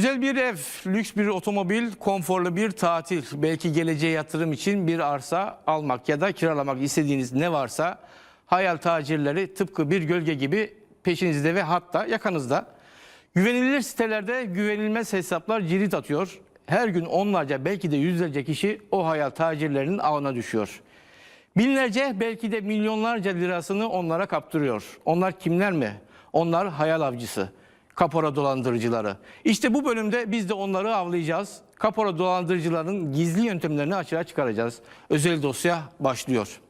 Güzel bir ev, lüks bir otomobil, konforlu bir tatil, belki geleceğe yatırım için bir arsa almak ya da kiralamak istediğiniz ne varsa hayal tacirleri tıpkı bir gölge gibi peşinizde ve hatta yakanızda. Güvenilir sitelerde güvenilmez hesaplar cirit atıyor. Her gün onlarca belki de yüzlerce kişi o hayal tacirlerinin ağına düşüyor. Binlerce belki de milyonlarca lirasını onlara kaptırıyor. Onlar kimler mi? Onlar hayal avcısı, kapora dolandırıcıları. İşte bu bölümde biz de onları avlayacağız. Kapora dolandırıcıların gizli yöntemlerini açığa çıkaracağız. Özel dosya başlıyor.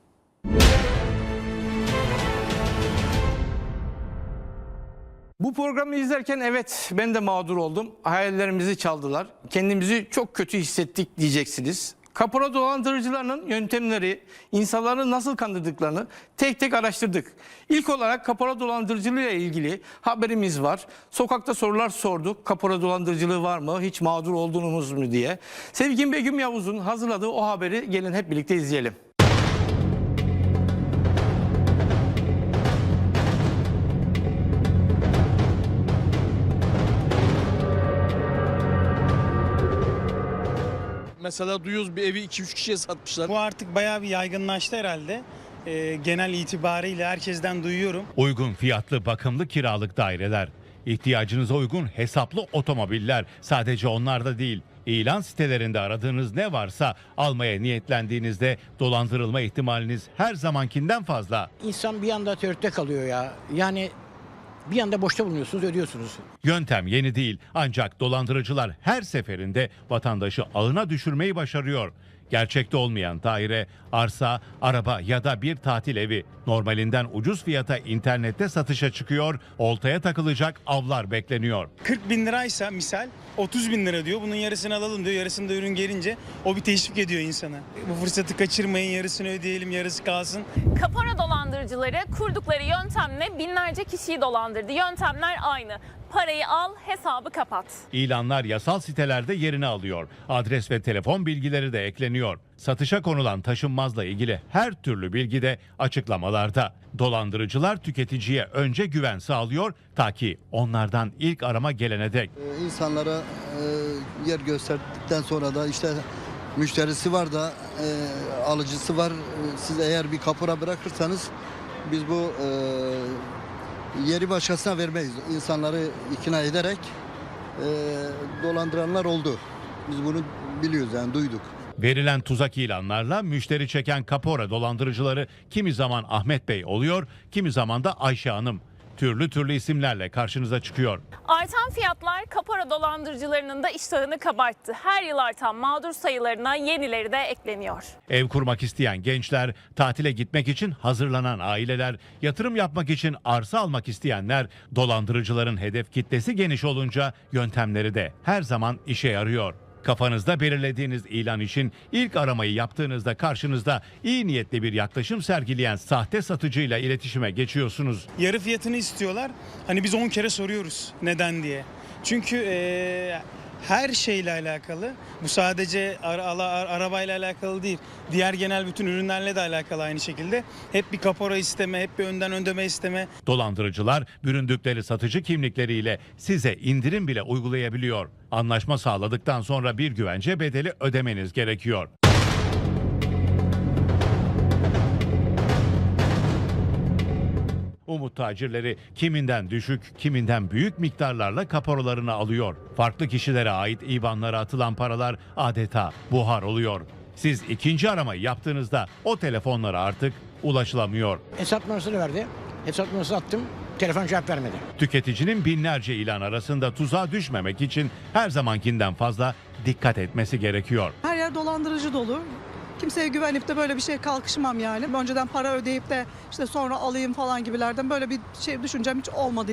Bu programı izlerken evet ben de mağdur oldum. Hayallerimizi çaldılar. Kendimizi çok kötü hissettik diyeceksiniz. Kapora dolandırıcılarının yöntemleri, insanları nasıl kandırdıklarını tek tek araştırdık. İlk olarak kapora dolandırıcılığı ile ilgili haberimiz var. Sokakta sorular sorduk. Kapora dolandırıcılığı var mı? Hiç mağdur oldunuz mu diye. Sevgin Begüm Yavuz'un hazırladığı o haberi gelin hep birlikte izleyelim. Mesela duyuyoruz bir evi 2-3 kişiye satmışlar. Bu artık bayağı bir yaygınlaştı herhalde. Ee, genel itibariyle herkesten duyuyorum. Uygun fiyatlı bakımlı kiralık daireler, ihtiyacınıza uygun hesaplı otomobiller sadece onlarda değil. İlan sitelerinde aradığınız ne varsa almaya niyetlendiğinizde dolandırılma ihtimaliniz her zamankinden fazla. İnsan bir anda tereddütte kalıyor ya. Yani bir anda boşta bulunuyorsunuz, ödüyorsunuz. Yöntem yeni değil ancak dolandırıcılar her seferinde vatandaşı ağına düşürmeyi başarıyor. Gerçekte olmayan daire, arsa, araba ya da bir tatil evi normalinden ucuz fiyata internette satışa çıkıyor, oltaya takılacak avlar bekleniyor. 40 bin liraysa misal 30 bin lira diyor. Bunun yarısını alalım diyor. Yarısını da ürün gelince o bir teşvik ediyor insana. Bu fırsatı kaçırmayın yarısını ödeyelim yarısı kalsın. Kapora dolandırıcıları kurdukları yöntemle binlerce kişiyi dolandırdı. Yöntemler aynı. Parayı al, hesabı kapat. İlanlar yasal sitelerde yerini alıyor. Adres ve telefon bilgileri de ekleniyor. Satışa konulan taşınmazla ilgili her türlü bilgi de açıklamalarda. Dolandırıcılar tüketiciye önce güven sağlıyor ta ki onlardan ilk arama gelene dek. Ee, insanlara e, yer gösterdikten sonra da işte müşterisi var da e, alıcısı var. Siz eğer bir kapora bırakırsanız biz bu e, yeri başkasına vermeyiz. İnsanları ikna ederek e, dolandıranlar oldu. Biz bunu biliyoruz yani duyduk. Verilen tuzak ilanlarla müşteri çeken kapora dolandırıcıları kimi zaman Ahmet Bey oluyor, kimi zaman da Ayşe Hanım. Türlü türlü isimlerle karşınıza çıkıyor. Artan fiyatlar kapora dolandırıcılarının da iştahını kabarttı. Her yıl artan mağdur sayılarına yenileri de ekleniyor. Ev kurmak isteyen gençler, tatile gitmek için hazırlanan aileler, yatırım yapmak için arsa almak isteyenler, dolandırıcıların hedef kitlesi geniş olunca yöntemleri de her zaman işe yarıyor. Kafanızda belirlediğiniz ilan için ilk aramayı yaptığınızda karşınızda iyi niyetli bir yaklaşım sergileyen sahte satıcıyla iletişime geçiyorsunuz. Yarı fiyatını istiyorlar. Hani biz 10 kere soruyoruz neden diye. Çünkü e, her şeyle alakalı. Bu sadece ara, ara- arabayla alakalı değil. Diğer genel bütün ürünlerle de alakalı aynı şekilde. Hep bir kapora isteme, hep bir önden ödeme isteme. Dolandırıcılar büründükleri satıcı kimlikleriyle size indirim bile uygulayabiliyor. Anlaşma sağladıktan sonra bir güvence bedeli ödemeniz gerekiyor. Umut tacirleri kiminden düşük, kiminden büyük miktarlarla kaporalarını alıyor. Farklı kişilere ait IBAN'lara atılan paralar adeta buhar oluyor. Siz ikinci aramayı yaptığınızda o telefonlara artık ulaşılamıyor. Hesap numarasını verdi. Hesap numarasını attım. Telefon cevap vermedi. Tüketicinin binlerce ilan arasında tuzağa düşmemek için her zamankinden fazla dikkat etmesi gerekiyor. Her yer dolandırıcı dolu. Kimseye güvenip de böyle bir şey kalkışmam yani. Önceden para ödeyip de işte sonra alayım falan gibilerden böyle bir şey düşüncem hiç olmadı.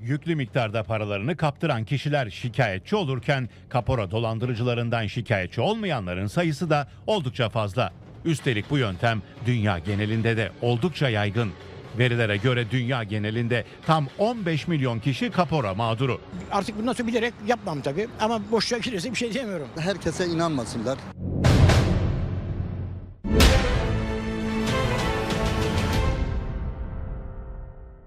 Yüklü miktarda paralarını kaptıran kişiler şikayetçi olurken kapora dolandırıcılarından şikayetçi olmayanların sayısı da oldukça fazla. Üstelik bu yöntem dünya genelinde de oldukça yaygın. Verilere göre dünya genelinde tam 15 milyon kişi kapora mağduru. Artık bundan sonra bilerek yapmam tabii. Ama boşuna girerse bir şey diyemiyorum. Herkese inanmasınlar.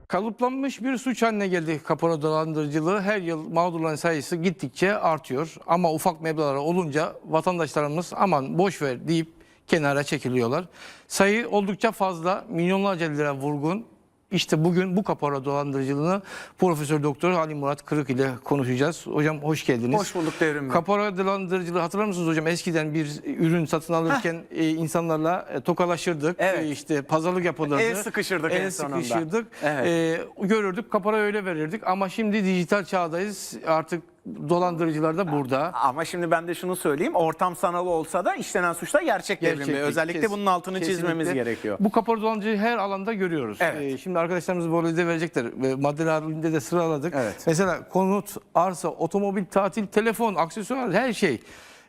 Kalıplanmış bir suç haline geldi kapora dolandırıcılığı. Her yıl mağdurların sayısı gittikçe artıyor. Ama ufak meblağlar olunca vatandaşlarımız aman boş ver deyip kenara çekiliyorlar. Sayı oldukça fazla. Milyonlarca lira vurgun. İşte bugün bu kapora dolandırıcılığını Profesör Doktor Ali Murat Kırık ile konuşacağız. Hocam hoş geldiniz. Hoş bulduk Devrim Bey. Kapora dolandırıcılığı hatırlar mısınız hocam? Eskiden bir ürün satın alırken e, insanlarla e, tokalaşırdık. Evet. E, işte pazarlık yapılırdı. El sıkışırdık en El sonunda. sıkışırdık. Evet. E, görürdük kapora öyle verirdik ama şimdi dijital çağdayız. Artık dolandırıcılar da burada. Ama şimdi ben de şunu söyleyeyim. Ortam sanal olsa da işlenen suçta gerçek, Devrim Bey. Gerçeklik, Özellikle kes- bunun altını çizmemiz kesinlikle. gerekiyor. Bu kapora dolandırıcıyı her alanda görüyoruz. Evet. E, şimdi arkadaşlarımız bu arada verecekler. E, maddeler halinde de sıraladık. Evet. Mesela konut, arsa, otomobil, tatil, telefon, aksesuar her şey.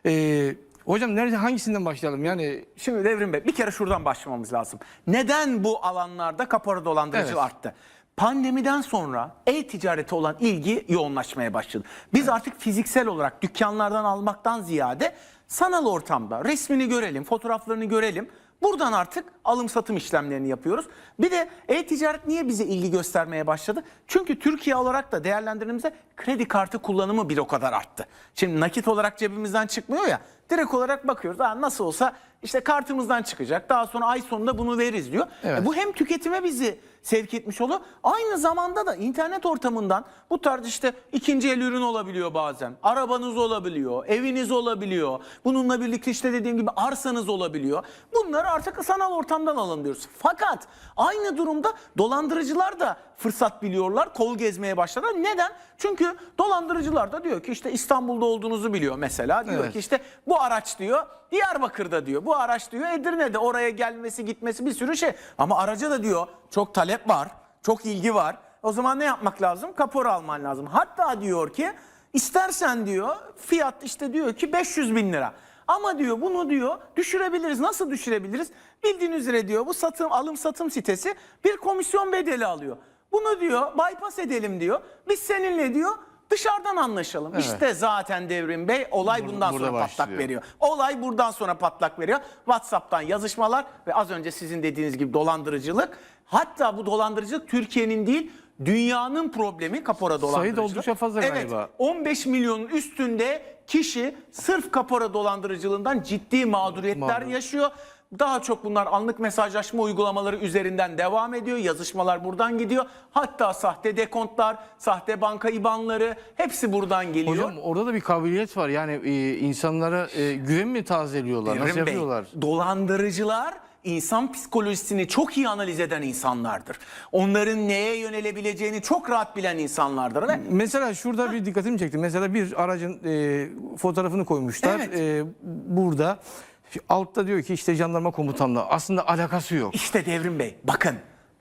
E, hocam nerede hangisinden başlayalım? Yani Şimdi Devrim Bey bir kere şuradan başlamamız lazım. Neden bu alanlarda kapora dolandırıcılığı Evet. arttı? Pandemiden sonra e-ticarete olan ilgi yoğunlaşmaya başladı. Biz artık fiziksel olarak dükkanlardan almaktan ziyade sanal ortamda resmini görelim, fotoğraflarını görelim. Buradan artık alım satım işlemlerini yapıyoruz. Bir de e-ticaret niye bize ilgi göstermeye başladı? Çünkü Türkiye olarak da değerlendirdiğimizde kredi kartı kullanımı bir o kadar arttı. Şimdi nakit olarak cebimizden çıkmıyor ya. Direkt olarak bakıyoruz. Ha, nasıl olsa işte kartımızdan çıkacak. Daha sonra ay sonunda bunu veririz diyor. Evet. E bu hem tüketime bizi sevk etmiş oluyor. Aynı zamanda da internet ortamından bu tarz işte ikinci el ürün olabiliyor bazen. Arabanız olabiliyor, eviniz olabiliyor. Bununla birlikte işte dediğim gibi arsanız olabiliyor. Bunları artık sanal ortamdan alın diyoruz. Fakat aynı durumda dolandırıcılar da fırsat biliyorlar. Kol gezmeye başladılar. Neden? Çünkü dolandırıcılar da diyor ki işte İstanbul'da olduğunuzu biliyor mesela. Diyor Evet. ki işte bu araç diyor Diyarbakır'da diyor. Bu araç diyor Edirne'de oraya gelmesi gitmesi bir sürü şey. Ama araca da diyor çok talep var. Çok ilgi var. O zaman ne yapmak lazım? Kapora alman lazım. Hatta diyor ki istersen diyor fiyat işte diyor ki 500 bin lira. Ama diyor bunu diyor düşürebiliriz. Nasıl düşürebiliriz? Bildiğin üzere diyor bu satım alım satım sitesi bir komisyon bedeli alıyor. Bunu diyor bypass edelim diyor. Biz seninle diyor dışarıdan anlaşalım. Evet. İşte zaten Devrim Bey olay Bur- bundan burada sonra patlak başlıyor. veriyor. Olay buradan sonra patlak veriyor. WhatsApp'tan yazışmalar ve az önce sizin dediğiniz gibi dolandırıcılık. Hatta bu dolandırıcılık Türkiye'nin değil dünyanın problemi kapora dolandırıcılık. oldukça fazla evet, galiba. 15 milyonun üstünde kişi sırf kapora dolandırıcılığından ciddi mağduriyetler Mağdur. yaşıyor. Daha çok bunlar anlık mesajlaşma uygulamaları üzerinden devam ediyor. Yazışmalar buradan gidiyor. Hatta sahte dekontlar, sahte banka ibanları hepsi buradan geliyor. hocam orada da bir kabiliyet var. Yani e, insanlara e, güven mi tazeliyorlar? Nasıl Devrim Bey, yapıyorlar? dolandırıcılar insan psikolojisini çok iyi analiz eden insanlardır. Onların neye yönelebileceğini çok rahat bilen insanlardır. Ve Mesela şurada bir dikkatimi çekti. Mesela bir aracın e, fotoğrafını koymuşlar. Evet. E, burada altta diyor ki işte jandarma komutanlığı. Aslında alakası yok. işte Devrim Bey bakın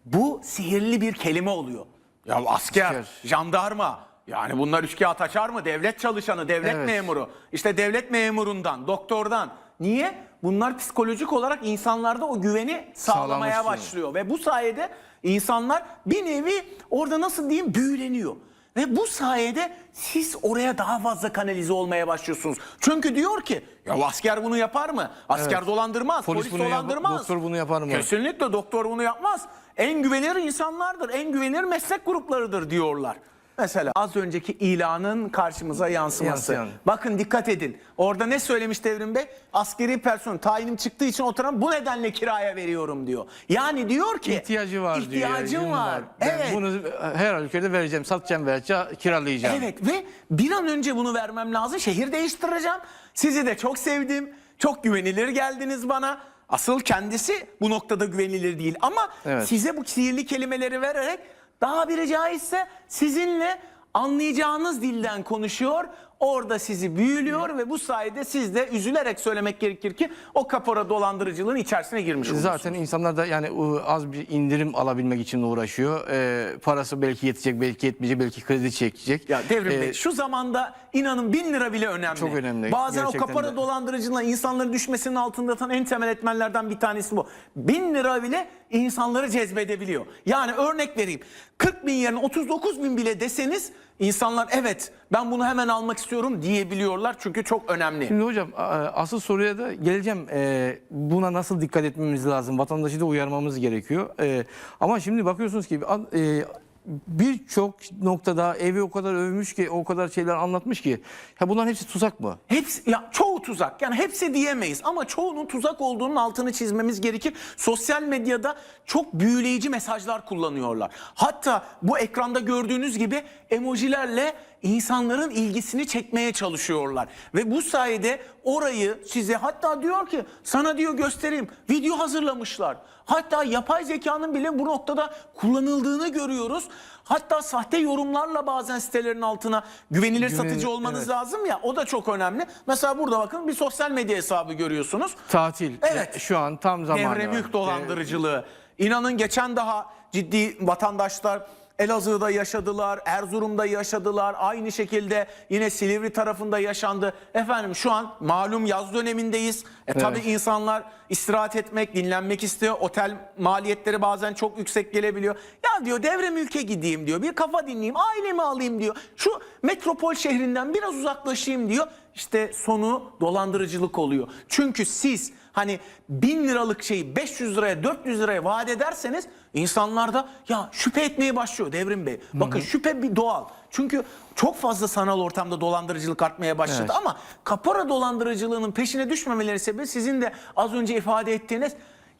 bu sihirli bir kelime oluyor. Ya asker, Asker. jandarma yani bunlar üçkağıt açar mı? Devlet çalışanı, devlet Evet. memuru. İşte devlet memurundan, doktordan. Niye? Bunlar psikolojik olarak insanlarda o güveni sağlamaya Sağlamış başlıyor. Ve bu sayede insanlar bir nevi orada nasıl diyeyim büyüleniyor. Ve bu sayede siz oraya daha fazla kanalize olmaya başlıyorsunuz. Çünkü diyor ki ya asker bunu yapar mı? Asker Evet. dolandırmaz, Polis polis, bunu yap- dolandırmaz. doktor bunu yapar mı? Kesinlikle doktor bunu yapmaz. En güvenilir insanlardır, en güvenilir meslek gruplarıdır diyorlar. Mesela az önceki ilanın karşımıza yansıması. Yansıyan. Bakın dikkat edin. Orada ne söylemiş Devrim Bey? Askeri personel tayinim çıktığı için oturan bu nedenle kiraya veriyorum diyor. Yani diyor ki İhtiyacı var diyor. İhtiyacım ihtiyacım var. Ben Evet. bunu her ülkede vereceğim, satacağım, vereceğim, kiralayacağım. Evet ve bir an önce bunu vermem lazım. Şehir değiştireceğim. Sizi de çok sevdim. Çok güvenilir geldiniz bana. Asıl kendisi bu noktada güvenilir değil. Ama Evet. size bu sihirli kelimeleri vererek daha biri caizse sizinle anlayacağınız dilden konuşuyor. Orada sizi büyülüyor ve bu sayede siz de üzülerek söylemek gerekir ki o kapora dolandırıcılığın içerisine girmiş oluyorsunuz. Zaten insanlar da yani o, az bir indirim alabilmek için uğraşıyor. Ee, parası belki yetecek, belki yetmeyecek, belki kredi çekecek. Ya Devrim Ee, Bey şu zamanda inanın bin lira bile önemli. Çok önemli, Bazen o gerçekten kapara de. dolandırıcılığına insanların düşmesinin altında yatan en temel etmenlerden bir tanesi bu. Bin lira bile insanları cezbedebiliyor. Yani örnek vereyim 40 bin yerine 39 bin bile deseniz insanlar evet ben bunu hemen almak istiyorum diyebiliyorlar çünkü çok önemli. Şimdi hocam asıl soruya da geleceğim. Ee, buna nasıl dikkat etmemiz lazım? Vatandaşı da uyarmamız gerekiyor. Ee, ama şimdi bakıyorsunuz ki e, birçok noktada evi o kadar övmüş ki o kadar şeyler anlatmış ki. Ya bunların hepsi tuzak mı? Hepsi ya çoğu tuzak. Yani hepsi diyemeyiz ama çoğunun tuzak olduğunun altını çizmemiz gerekir. Sosyal medyada çok büyüleyici mesajlar kullanıyorlar. Hatta bu ekranda gördüğünüz gibi emojilerle insanların ilgisini çekmeye çalışıyorlar. Ve bu sayede orayı size hatta diyor ki sana diyor göstereyim video hazırlamışlar. Hatta yapay zekanın bile bu noktada kullanıldığını görüyoruz. Hatta sahte yorumlarla bazen sitelerin altına güvenilir Güvenilir, satıcı olmanız evet. lazım ya o da çok önemli. Mesela burada bakın bir sosyal medya hesabı görüyorsunuz. Tatil. Evet. E, Şu an tam zamanı. Devre mülk dolandırıcılığı. İnanın geçen daha ciddi vatandaşlar Elazığ'da yaşadılar, Erzurum'da yaşadılar. Aynı şekilde yine Silivri tarafında yaşandı. Efendim şu an malum yaz dönemindeyiz. E tabii insanlar istirahat etmek, dinlenmek istiyor. Otel maliyetleri bazen çok yüksek gelebiliyor. Ya diyor devre mülke gideyim diyor. Bir kafa dinleyeyim, ailemi alayım diyor. Şu metropol şehrinden biraz uzaklaşayım diyor. İşte sonu dolandırıcılık oluyor. Çünkü siz hani bin liralık şeyi 500 liraya 400 liraya vaat ederseniz insanlar da ya şüphe etmeye başlıyor Devrim Bey. Bakın şüphe bir doğal. Çünkü çok fazla sanal ortamda dolandırıcılık artmaya başladı Evet. ama kapora dolandırıcılığının peşine düşmemeleri sebebi sizin de az önce ifade ettiğiniz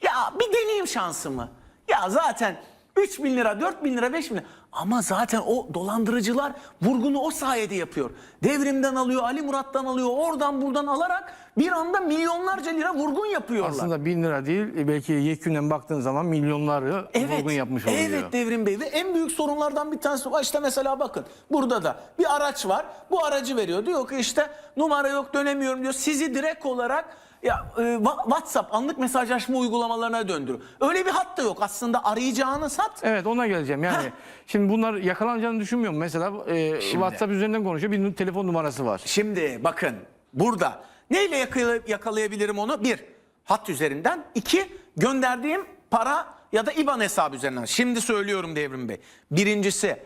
ya bir deneyim şansımı. Ya zaten 3 bin lira, 4 bin lira, 5 bin lira. Ama zaten o dolandırıcılar vurgunu o sayede yapıyor. Devrimden alıyor, Ali Murat'tan alıyor, oradan buradan alarak bir anda milyonlarca lira vurgun yapıyorlar. Aslında bin lira değil belki yekünen baktığın zaman milyonları vurgun yapmış oluyor. Evet Devrim Bey ve en büyük sorunlardan bir tanesi var. İşte mesela bakın burada da bir araç var. Bu aracı veriyor. Diyor ki işte numara yok dönemiyorum diyor. Sizi direkt olarak ya e, WhatsApp anlık mesajlaşma uygulamalarına döndürüyor. Öyle bir hat da yok. Aslında arayacağınız hat Evet ona geleceğim. Yani şimdi bunlar yakalanacağını düşünmüyorum. Mesela e, WhatsApp üzerinden konuşuyor. Bir telefon numarası var. Şimdi bakın burada neyle yakala- yakalayabilirim onu? Bir, hat üzerinden. İki, gönderdiğim para ya da IBAN hesabı üzerinden. Şimdi söylüyorum Devrim Bey. Birincisi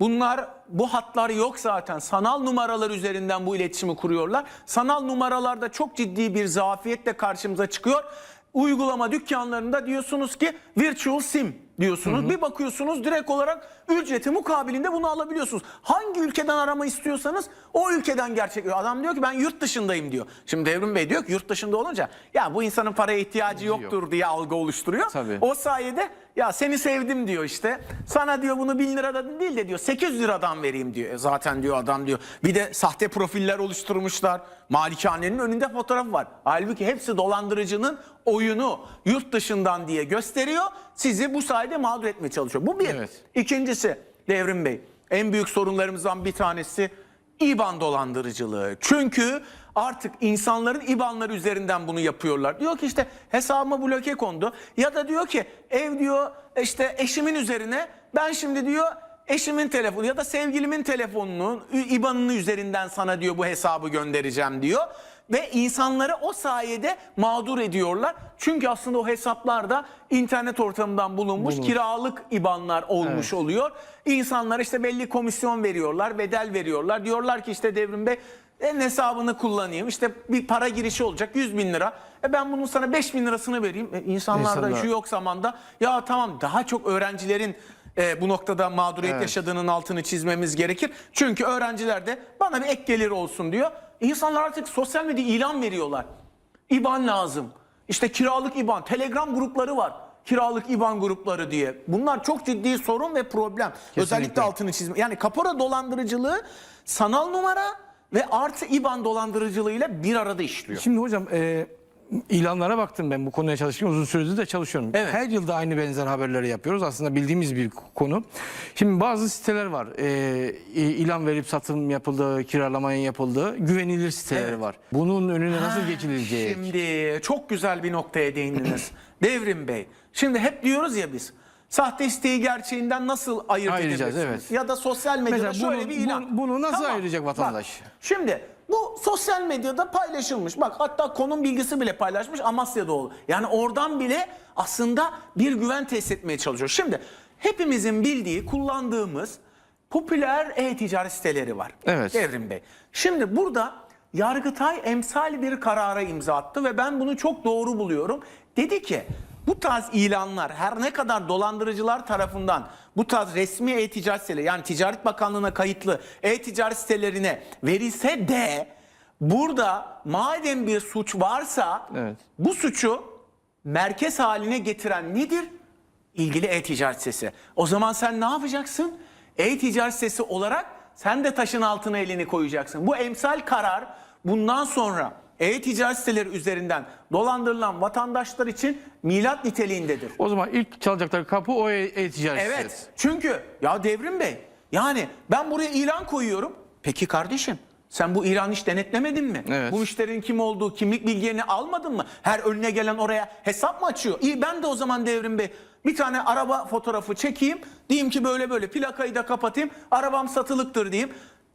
bunlar bu hatlar yok zaten. Sanal numaralar üzerinden bu iletişimi kuruyorlar. Sanal numaralarda çok ciddi bir zafiyetle karşımıza çıkıyor. Uygulama dükkanlarında diyorsunuz ki virtual sim diyorsunuz. Bir bakıyorsunuz direkt olarak ücreti mukabilinde bunu alabiliyorsunuz. Hangi ülkeden arama istiyorsanız o ülkeden gerçek. Adam diyor ki ben yurt dışındayım diyor. Şimdi Devrim Bey diyor ki yurt dışında olunca ya bu insanın paraya ihtiyacı yoktur diye algı oluşturuyor. Tabii. O sayede ya seni sevdim diyor işte. Sana diyor bunu 1000 liradan değil de diyor 800 liradan vereyim diyor. E zaten diyor adam diyor. Bir de sahte profiller oluşturmuşlar. Malikanenin önünde fotoğraf var. Halbuki hepsi dolandırıcının oyunu yurt dışından diye gösteriyor. Sizi bu sayede mağdur etmeye çalışıyor. Bu bir. Evet. İkincisi Devrim Bey en büyük sorunlarımızdan bir tanesi İBAN dolandırıcılığı. Çünkü artık insanların İBAN'ları üzerinden bunu yapıyorlar. Diyor ki işte hesabıma bloke kondu ya da diyor ki ev diyor işte eşimin üzerine ben şimdi diyor eşimin telefonu ya da sevgilimin telefonunun İBAN'ını üzerinden sana diyor bu hesabı göndereceğim diyor. Ve insanları o sayede mağdur ediyorlar. Çünkü aslında o hesaplarda internet ortamından bulunmuş kiralık IBAN'lar olmuş oluyor. İnsanlar işte belli komisyon veriyorlar, bedel veriyorlar. Diyorlar ki işte Devrim Bey en hesabını kullanayım. İşte bir para girişi olacak 100 bin lira. E ben bunun sana 5 bin lirasını vereyim. E insanlarda İnsanlar- şu yok zamanda ya tamam daha çok öğrencilerin e, bu noktada mağduriyet Evet. yaşadığının altını çizmemiz gerekir. Çünkü öğrenciler de bana bir ek gelir olsun diyor. İnsanlar artık sosyal medya ilan veriyorlar. İban lazım. İşte kiralık İban, Telegram grupları var. Kiralık İban grupları diye. Bunlar çok ciddi sorun ve problem. Özellikle altını çizme. Yani kapora dolandırıcılığı sanal numara ve artı İban dolandırıcılığıyla bir arada işliyor. Şimdi hocam e, ilanlara baktım ben bu konuya çalıştım. Uzun süredir de çalışıyorum. Evet. Her yılda aynı benzer haberleri yapıyoruz. Aslında bildiğimiz bir konu. Şimdi bazı siteler var. E, ilan verip satım yapıldığı, kiralamanın yapıldığı güvenilir siteleri Evet. var. Bunun önüne nasıl geçilecek? Şimdi çok güzel bir noktaya değindiniz. Devrim Bey. Şimdi hep diyoruz ya biz. Sahte isteği gerçeğinden nasıl ayırt Ayıracağız, edebilirsiniz? evet. Ya da sosyal medyada Mesela şöyle bunu- bir ilan. bunu- bunu nasıl ayıracak vatandaş? Bak, şimdi bu sosyal medyada paylaşılmış. Bak hatta konum bilgisi bile paylaşmış Amasya'da oldu. Yani oradan bile aslında bir güven tesis etmeye çalışıyor. Şimdi hepimizin bildiği, kullandığımız popüler e-ticaret siteleri var. Evet. Devrim Bey. Şimdi burada Yargıtay emsal bir karara imza attı ve ben bunu çok doğru buluyorum. Dedi ki bu tarz ilanlar her ne kadar dolandırıcılar tarafından bu tarz resmi e-ticaret siteleri yani Ticaret Bakanlığı'na kayıtlı e-ticaret sitelerine verilse de burada madem bir suç varsa Evet. bu suçu merkez haline getiren nedir? İlgili e-ticaret sitesi. O zaman sen ne yapacaksın? E-ticaret sitesi olarak sen de taşın altına elini koyacaksın. Bu emsal karar bundan sonra e-ticaret siteleri üzerinden dolandırılan vatandaşlar için milat niteliğindedir. O zaman ilk çalacakları kapı o e- e-ticaret sitesi. Evet. Çünkü ya Devrim Bey yani ben buraya ilan koyuyorum. Peki kardeşim sen bu ilanı hiç denetlemedin mi? Evet. Bu müşterinin kim olduğu, kimlik bilgilerini almadın mı? Her önüne gelen oraya hesap mı açıyor? İyi ben de o zaman Devrim Bey bir tane araba fotoğrafı çekeyim. Diyeyim ki böyle böyle plakayı da kapatayım. Arabam satılıktır diyeyim.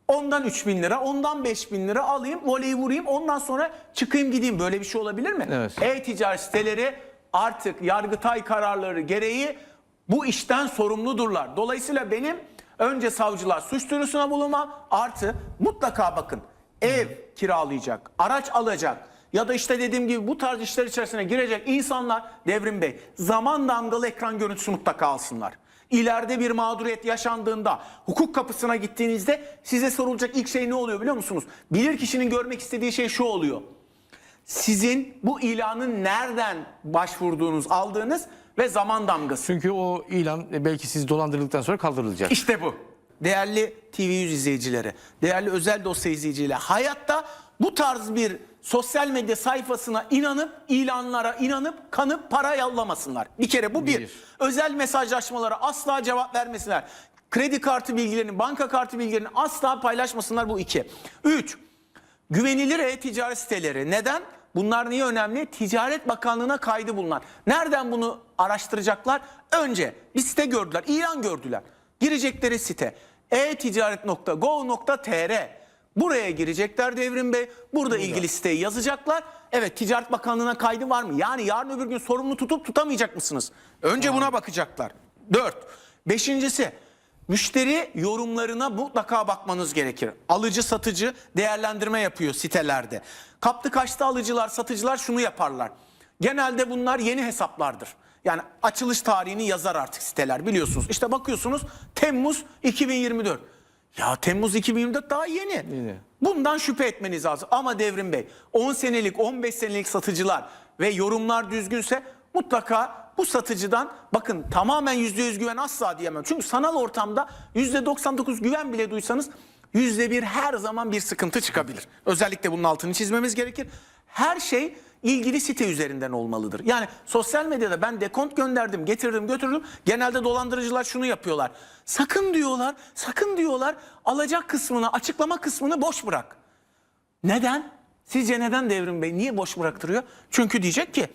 Ondan 3 bin lira, ondan 5 bin lira alayım, voleyi vurayım. Ondan sonra çıkayım gideyim. Böyle bir şey olabilir mi? Evet. E-ticaret siteleri artık Yargıtay kararları gereği bu işten sorumludurlar. Dolayısıyla benim önce savcılar suç duyurusuna bulunmam artı mutlaka bakın ev kiralayacak, araç alacak ya da işte dediğim gibi bu tarz işler içerisine girecek insanlar Devrim Bey zaman damgalı ekran görüntüsü mutlaka alsınlar. İleride bir mağduriyet yaşandığında hukuk kapısına gittiğinizde size sorulacak ilk şey ne oluyor biliyor musunuz? Bilir kişinin görmek istediği şey şu oluyor sizin bu ilanın nereden başvurduğunuz, aldığınız ve zaman damgası. Çünkü o ilan e, belki siz dolandırıldıktan sonra kaldırılacak. İşte bu. Değerli TV100 izleyicileri, değerli özel dosya izleyicileri, hayatta bu tarz bir sosyal medya sayfasına inanıp, ilanlara inanıp, kanıp para yollamasınlar. Bir kere bu bir. Bir. Özel mesajlaşmalara asla cevap vermesinler. Kredi kartı bilgilerini, banka kartı bilgilerini asla paylaşmasınlar bu iki. Üç, Güvenilir e-ticaret siteleri. Neden? Bunlar niye önemli? Ticaret Bakanlığı'na kaydı bulunan. Nereden bunu araştıracaklar? Önce bir site gördüler, ilan gördüler. Girecekleri site e-ticaret.gov.tr Buraya girecekler Devrim Bey. Burada ilgili siteyi yazacaklar. Evet Ticaret Bakanlığı'na kaydı var mı? Yani yarın öbür gün sorumlu tutup tutamayacak mısınız? Önce buna bakacaklar. Dört. Beşincisi Müşteri yorumlarına mutlaka bakmanız gerekir. Alıcı satıcı değerlendirme yapıyor sitelerde. Kaptı kaçtı alıcılar satıcılar şunu yaparlar. Genelde bunlar yeni hesaplardır. Yani açılış tarihini yazar artık siteler biliyorsunuz. İşte bakıyorsunuz Temmuz 2024. Ya Temmuz 2024 daha yeni. Yeni. Bundan şüphe etmeniz lazım. Ama Devrim Bey 10 senelik 15 senelik satıcılar ve yorumlar düzgünse mutlaka bu satıcıdan bakın tamamen %100 güven asla diyemem. Çünkü sanal ortamda %99 güven bile duysanız %1 her zaman bir sıkıntı çıkabilir. Özellikle bunun altını çizmemiz gerekir. Her şey ilgili site üzerinden olmalıdır. Yani sosyal medyada ben dekont gönderdim, getirdim, götürdüm. Genelde dolandırıcılar şunu yapıyorlar. Sakın diyorlar, sakın diyorlar alacak kısmını, açıklama kısmını boş bırak. Neden? Sizce neden Devrim Bey? Niye boş bıraktırıyor? Çünkü diyecek ki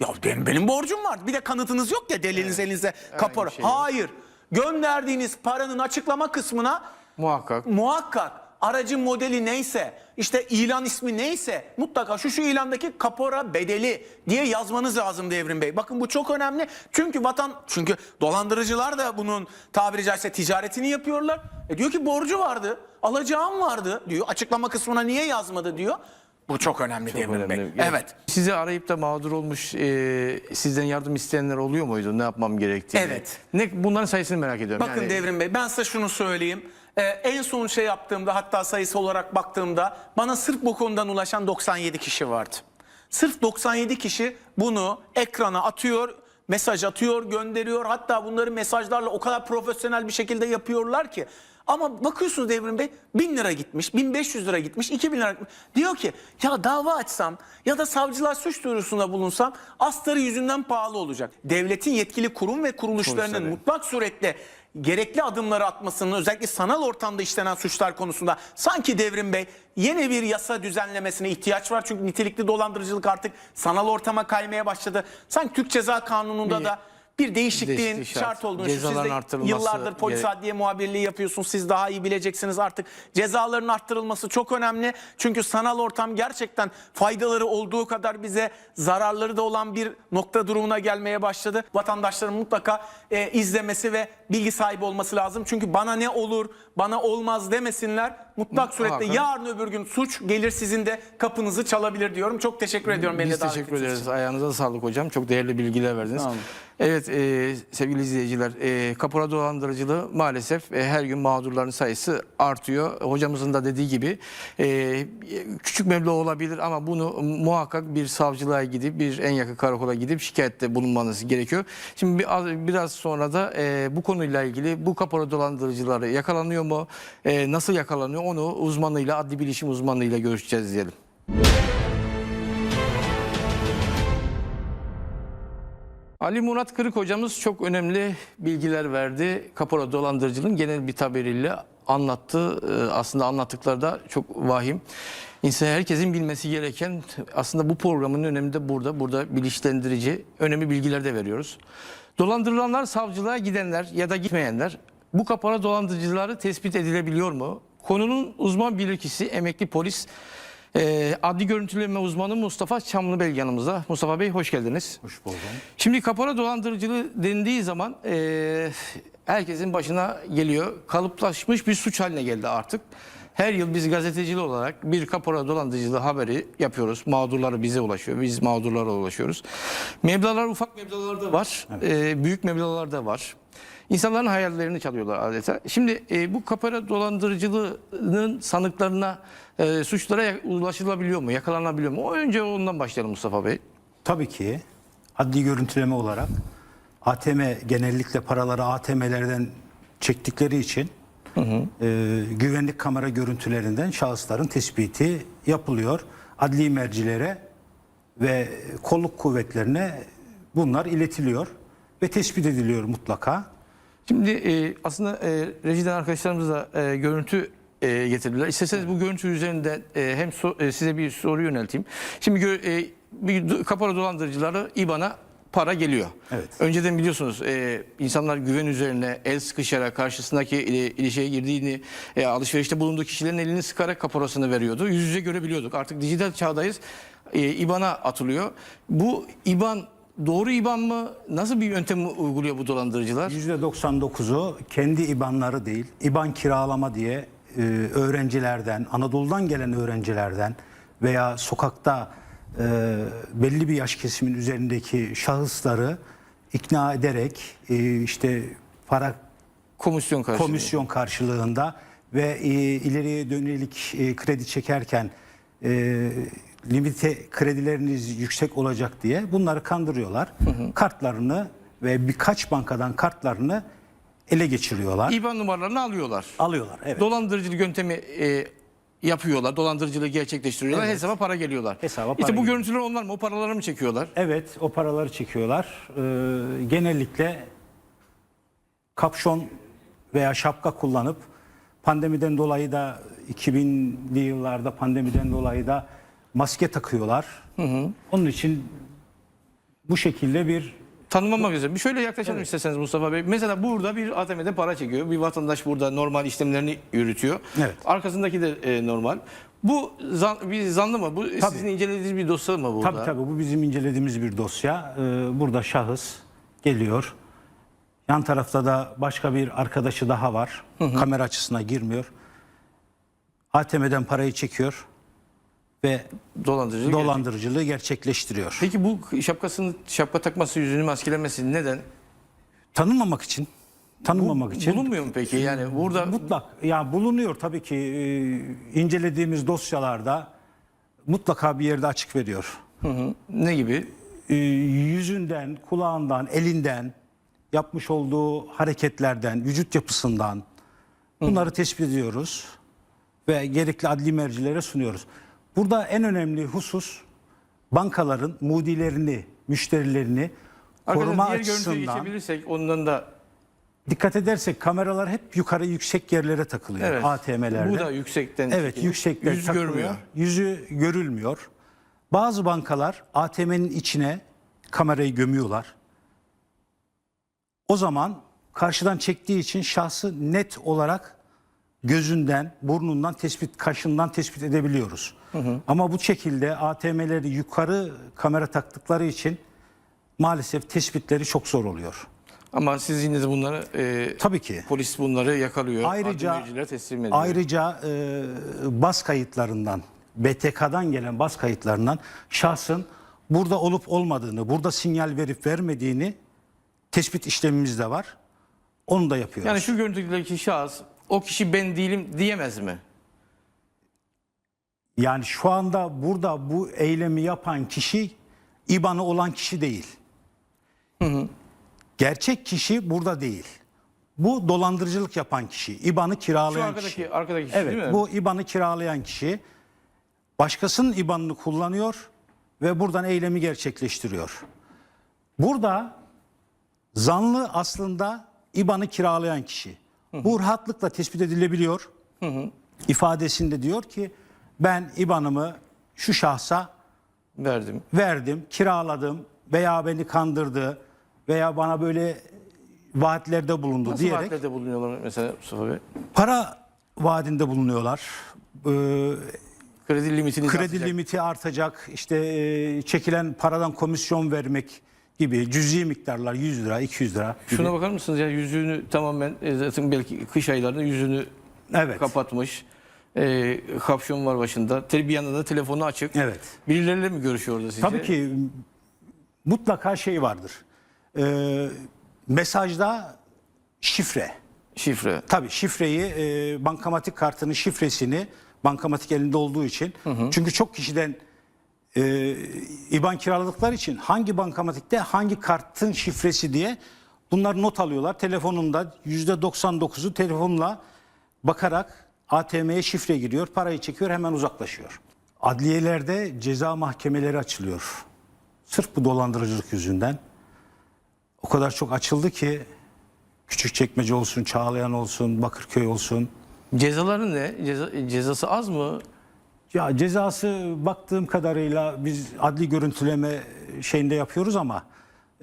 ya benim, benim borcum var. Bir de kanıtınız yok ya deliniz elinizde kapora. bir şey. Hayır. Gönderdiğiniz paranın açıklama kısmına Muhakkak. muhakkak aracın modeli neyse işte ilan ismi neyse mutlaka şu şu ilandaki kapora bedeli diye yazmanız lazım Devrim Bey. Bakın bu çok önemli. Çünkü vatan çünkü dolandırıcılar da bunun tabiri caizse ticaretini yapıyorlar. E diyor ki borcu vardı, alacağım vardı diyor. Açıklama kısmına niye yazmadı diyor. Bu çok önemli Devrim Bey. Önemli. Evet. Sizi arayıp da mağdur olmuş, e, sizden yardım isteyenler oluyor muydu? Ne yapmam gerektiğini? Evet. Ne, bunların sayısını merak ediyorum. Bakın Yani- Devrim Bey ben size şunu söyleyeyim. Ee, en son şey yaptığımda hatta sayısı olarak baktığımda bana sırf bu konudan ulaşan 97 kişi vardı. Sırf 97 kişi bunu ekrana atıyor, mesaj atıyor, gönderiyor. Hatta bunları mesajlarla o kadar profesyonel bir şekilde yapıyorlar ki. Ama bakıyorsunuz Devrim Bey 1000 lira gitmiş, 1500 lira gitmiş, 2000 lira gitmiş. Diyor ki ya dava açsam ya da savcılar suç duyurusunda bulunsam astarı yüzünden pahalı olacak. Devletin yetkili kurum ve kuruluşlarının Kuruluşları. mutlak suretle gerekli adımları atmasının özellikle sanal ortamda işlenen suçlar konusunda sanki Devrim Bey yeni bir yasa düzenlemesine ihtiyaç var. Çünkü nitelikli dolandırıcılık artık sanal ortama kaymaya başladı. Sanki Türk Ceza Kanunu'nda da bir değişikliğin Değişiklik şart, şart. olduğunu düşünüyorum. Siz de yıllardır polis gerek- adliye muhabirliği yapıyorsunuz. Siz daha iyi bileceksiniz artık. Cezaların arttırılması çok önemli. Çünkü sanal ortam gerçekten faydaları olduğu kadar bize zararları da olan bir nokta durumuna gelmeye başladı. Vatandaşların mutlaka e, izlemesi ve bilgi sahibi olması lazım. Çünkü bana ne olur, bana olmaz demesinler. Mutlak surette Muhakkak. yarın öbür gün suç gelir sizin de kapınızı çalabilir diyorum. Çok teşekkür ediyorum Biz teşekkür ederiz. için. Ayağınıza sağlık hocam. Çok değerli bilgiler verdiniz. Evet e, sevgili izleyiciler, e, kapora dolandırıcılığı maalesef e, her gün mağdurların sayısı artıyor. Hocamızın da dediği gibi e, küçük meblağ olabilir ama bunu muhakkak bir savcılığa gidip bir en yakın karakola gidip şikayette bulunmanız gerekiyor. Şimdi bir, az- biraz sonra da e, bu konuyla ilgili bu kapora dolandırıcıları yakalanıyor mu, e, nasıl yakalanıyor onu uzmanıyla, adli bilişim uzmanıyla görüşeceğiz diyelim. Ali Murat Kırık hocamız çok önemli bilgiler verdi. Kapora dolandırıcılığın genel bir tabiriyle anlattı. Ee, Aslında anlattıkları da çok vahim. İnsan herkesin bilmesi gereken aslında bu programın önemi de burada. Burada bilinçlendirici önemli bilgiler de veriyoruz. Dolandırılanlar savcılığa gidenler ya da gitmeyenler bu kapora dolandırıcıları tespit edilebiliyor mu? Konunun uzman bilirkişisi emekli polis e, adli görüntüleme uzmanı Mustafa Çamlıbel yanımızda. Mustafa Bey hoş geldiniz. Hoş buldum. Şimdi kapora dolandırıcılığı dendiği zaman eee, herkesin başına geliyor. Kalıplaşmış bir suç haline geldi artık. Her yıl biz gazeteciler olarak bir kapora dolandırıcılığı haberi yapıyoruz. Mağdurları bize ulaşıyor. Biz mağdurlara ulaşıyoruz. Meblalar ufak meblalar da var. eee, büyük meblalar da var. İnsanların hayallerini çalıyorlar adeta. Şimdi e, bu kapora dolandırıcılığının sanıklarına, e, suçlara ulaşılabiliyor mu, yakalanabiliyor mu? O önce ondan başlayalım Mustafa Bey. Tabii ki adli görüntüleme olarak ATM genellikle paraları ATM'lerden çektikleri için e, güvenlik kamera görüntülerinden şahısların tespiti yapılıyor. Adli mercilere ve kolluk kuvvetlerine bunlar iletiliyor ve tespit ediliyor mutlaka. Şimdi e, aslında e, rejiden arkadaşlarımız da e, görüntü e, getirdiler. İsterseniz bu görüntü üzerinde e, hem so- e, size bir soru yönelteyim. Şimdi gö- e, bir kapora dolandırıcıları IBAN'a para geliyor. Evet. Önceden biliyorsunuz e, insanlar güven üzerine el sıkışarak karşısındaki ile- ilişkiye girdiğini, e, alışverişte bulunduğu kişilerin elini sıkarak kaporasını veriyordu. Yüz yüze görebiliyorduk. Artık dijital çağdayız. E, IBAN'a atılıyor. Bu IBAN doğru IBAN mı? Nasıl bir yöntem uyguluyor bu dolandırıcılar? %99'u kendi IBAN'ları değil, IBAN kiralama diye e, öğrencilerden, Anadolu'dan gelen öğrencilerden veya sokakta e, belli bir yaş kesimin üzerindeki şahısları ikna ederek e, işte para Komisyon karşılığı. komisyon karşılığında ve e, ileriye dönelik e, kredi çekerken e, limite kredileriniz yüksek olacak diye bunları kandırıyorlar. Kartlarını ve birkaç bankadan kartlarını ele geçiriyorlar. İBAN numaralarını alıyorlar. alıyorlar. Evet. Dolandırıcılık yöntemi e, yapıyorlar. Dolandırıcılığı gerçekleştiriyorlar. Evet. Hesaba para geliyorlar. Hesaba işte para bu geliyor. görüntüler onlar mı? O paraları mı çekiyorlar? Evet o paraları çekiyorlar. Ee, genellikle kapşon veya şapka kullanıp pandemiden dolayı da 2000'li yıllarda pandemiden dolayı da maske takıyorlar. Onun için bu şekilde bir Tanımlamak üzere. Bir şöyle yaklaşalım isterseniz Mustafa Bey. Mesela burada bir ATM'de para çekiyor. Bir vatandaş burada normal işlemlerini yürütüyor. Evet. Arkasındaki de e, normal. Bu zan, bir zanlı mı? Bu sizin incelediğiniz bir dosya mı burada? tabii tabii bu bizim incelediğimiz bir dosya. Ee, burada şahıs geliyor. Yan tarafta da başka bir arkadaşı daha var. Kamera açısına girmiyor. ATM'den parayı çekiyor ve Dolandırıcılık. dolandırıcılığı gerçekleştiriyor. Peki bu şapkasını şapka takması, yüzünü maskelemesi neden? Tanınmamak için, tanınmamak için Bulunmuyor mu peki? Yani burada mutlak ya bulunuyor tabii ki e, incelediğimiz dosyalarda mutlaka bir yerde açık veriyor. ne gibi? E, yüzünden, kulağından, elinden yapmış olduğu hareketlerden, vücut yapısından bunları tespit ediyoruz ve gerekli adli mercilere sunuyoruz. Burada en önemli husus bankaların mudilerini, müşterilerini koruma Arkadaşlar diğer görüntüye açısından geçebilirsek ondan da Dikkat edersek kameralar hep yukarı yüksek yerlere takılıyor Evet. ATM'lerde. Bu da yüksekten Evet çekilmiş. yüksekten Yüz takılıyor. görmüyor. Yüzü görülmüyor. Bazı bankalar ATM'nin içine kamerayı gömüyorlar. O zaman karşıdan çektiği için şahsı net olarak gözünden, burnundan tespit, kaşından tespit edebiliyoruz. Ama bu şekilde ATM'leri yukarı kamera taktıkları için maalesef tespitleri çok zor oluyor. Ama siz yine de bunları e, Tabii ki. polis bunları yakalıyor. Ayrıca- teslim ediyor. Ayrıca e, bas kayıtlarından, BTK'dan gelen bas kayıtlarından şahsın burada olup olmadığını, burada sinyal verip vermediğini tespit işlemimiz de var. Onu da yapıyoruz. Yani şu görüntüdeki şahıs o kişi ben değilim diyemez mi? Yani şu anda burada bu eylemi yapan kişi İBAN'ı olan kişi değil. Gerçek kişi burada değil. Bu dolandırıcılık yapan kişi, İBAN'ı Şu kiralayan arkadaki kişi. arkadaki kişi Evet, değil mi? bu İBAN'ı kiralayan kişi başkasının İBAN'ını kullanıyor ve buradan eylemi gerçekleştiriyor. Burada zanlı aslında İBAN'ı kiralayan kişi. Bu rahatlıkla tespit edilebiliyor. İfadesinde diyor ki ben İBAN'ımı şu şahsa verdim. verdim, kiraladım veya beni kandırdı veya bana böyle vaatlerde bulundu Nasıl diyerek vaatlerde bulunuyorlar mesela Mustafa Bey? para vaadinde bulunuyorlar. Ee, Kredi limitini kredi limiti artacak, işte e, çekilen paradan komisyon vermek gibi cüzi miktarlar 100 lira, 200 lira. gibi. Şuna bakar mısınız ya yüzüğünü tamamen e, zaten belki kış aylarında yüzünü Evet. kapatmış. E, kapşon var başında. Bir yandan da telefonu açık. Evet. Birileriyle mi görüşüyor orada sizce? Tabii ki mutlaka şey vardır. Ee, mesajda şifre. Şifre. Tabii şifreyi, e, bankamatik kartının şifresini bankamatik elinde olduğu için. Çünkü çok kişiden e, IBAN kiraladıkları için hangi bankamatikte hangi kartın şifresi diye bunlar not alıyorlar. Telefonunda %99'u telefonla bakarak ATM'ye şifre giriyor, parayı çekiyor, hemen uzaklaşıyor. Adliyelerde ceza mahkemeleri açılıyor. Sırf bu dolandırıcılık yüzünden. O kadar çok açıldı ki Küçükçekmece olsun, Çağlayan olsun, Bakırköy olsun. Cezaları ne? Ceza- cezası az mı? Ya cezası baktığım kadarıyla biz adli görüntüleme şeyinde yapıyoruz ama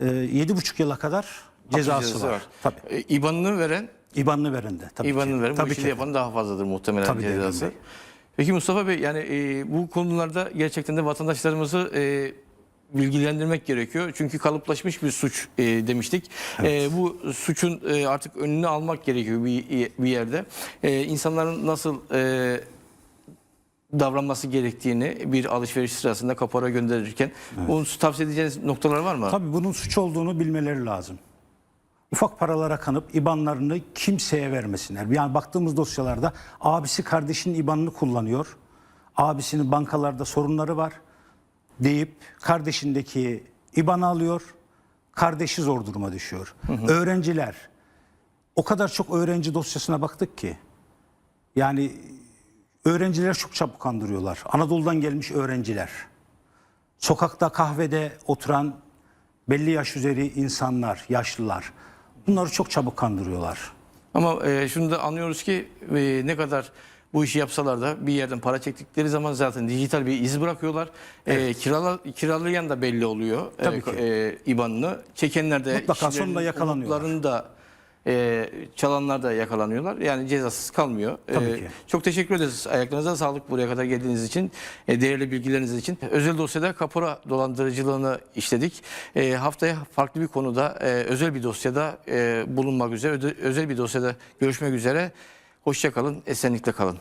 e, 7,5 yıla kadar cezası, var. Tabii. E, İBAN'ını veren, İBAN'ını veren de tabii İBAN'ını ki. veren bu tabii işi ki. yapan daha fazladır muhtemelen Tabii cezası. Peki Mustafa Bey yani e, bu konularda gerçekten de vatandaşlarımızı e, bilgilendirmek gerekiyor. Çünkü kalıplaşmış bir suç e, demiştik. E, bu suçun e, artık önünü almak gerekiyor bir, bir yerde. E, insanların nasıl e, davranması gerektiğini bir alışveriş sırasında kapora gönderirken bunu tavsiye edeceğiniz noktalar var mı? Tabii bunun suç olduğunu bilmeleri lazım. Ufak paralara kanıp IBAN'larını kimseye vermesinler. Yani baktığımız dosyalarda abisi kardeşinin IBAN'ını kullanıyor. Abisinin bankalarda sorunları var deyip kardeşindeki IBAN'ı alıyor. Kardeşi zor duruma düşüyor. Öğrenciler o kadar çok öğrenci dosyasına baktık ki yani öğrenciler çok çabuk kandırıyorlar. Anadolu'dan gelmiş öğrenciler. Sokakta kahvede oturan belli yaş üzeri insanlar, yaşlılar. Bunları çok çabuk kandırıyorlar. Ama e, şunu da anlıyoruz ki e, ne kadar bu işi yapsalar da bir yerden para çektikleri zaman zaten dijital bir iz bırakıyorlar. E, kirala, kiralayan da belli oluyor e, Tabii ki. e, IBAN'ını. Çekenler de Mutlaka sonunda yakalanıyorlar. da e, çalanlar da yakalanıyorlar. Yani cezasız kalmıyor. E, Tabii ki. Çok teşekkür ederiz. Ayaklarınıza sağlık buraya kadar geldiğiniz için, e, değerli bilgileriniz için. Özel dosyada kapora dolandırıcılığını işledik. E, haftaya farklı bir konuda, e, özel bir dosyada e, bulunmak üzere, öde- özel bir dosyada görüşmek üzere. Hoşça kalın, esenlikle kalın.